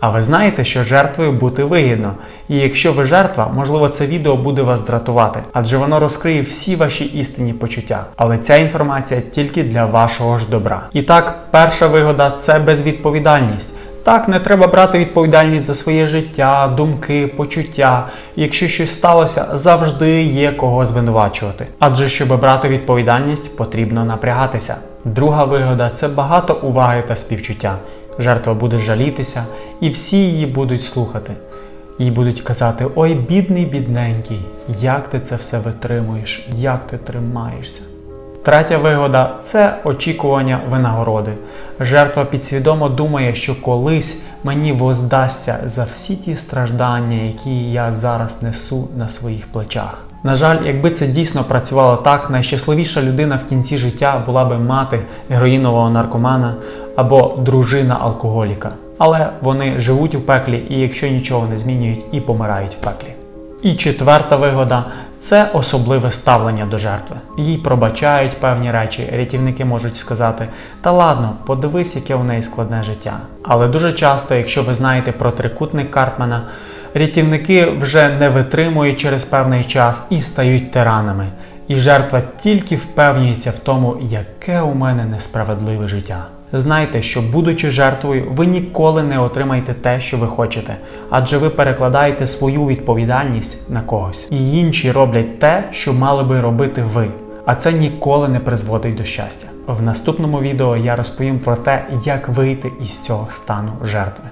А ви знаєте, що жертвою бути вигідно. І якщо ви жертва, можливо, це відео буде вас дратувати, адже воно розкриє всі ваші істинні почуття. Але ця інформація тільки для вашого ж добра. І так, перша вигода це безвідповідальність. Так, не треба брати відповідальність за своє життя, думки, почуття. Якщо щось сталося, завжди є кого звинувачувати. Адже щоб брати відповідальність, потрібно напрягатися. Друга вигода це багато уваги та співчуття. Жертва буде жалітися, і всі її будуть слухати. Їй будуть казати: Ой, бідний, бідненький, як ти це все витримуєш, як ти тримаєшся. Третя вигода це очікування винагороди. Жертва підсвідомо думає, що колись мені воздасться за всі ті страждання, які я зараз несу на своїх плечах. На жаль, якби це дійсно працювало так, найщасливіша людина в кінці життя була би мати героїнового наркомана або дружина алкоголіка. Але вони живуть у пеклі і якщо нічого не змінюють, і помирають в пеклі. І четверта вигода це особливе ставлення до жертви. Їй пробачають певні речі. Рятівники можуть сказати: та ладно, подивись, яке у неї складне життя. Але дуже часто, якщо ви знаєте про трикутник Карпмана, рятівники вже не витримують через певний час і стають тиранами. І жертва тільки впевнюється в тому, яке у мене несправедливе життя. Знайте, що, будучи жертвою, ви ніколи не отримаєте те, що ви хочете, адже ви перекладаєте свою відповідальність на когось, і інші роблять те, що мали би робити ви. А це ніколи не призводить до щастя. В наступному відео я розповім про те, як вийти із цього стану жертви.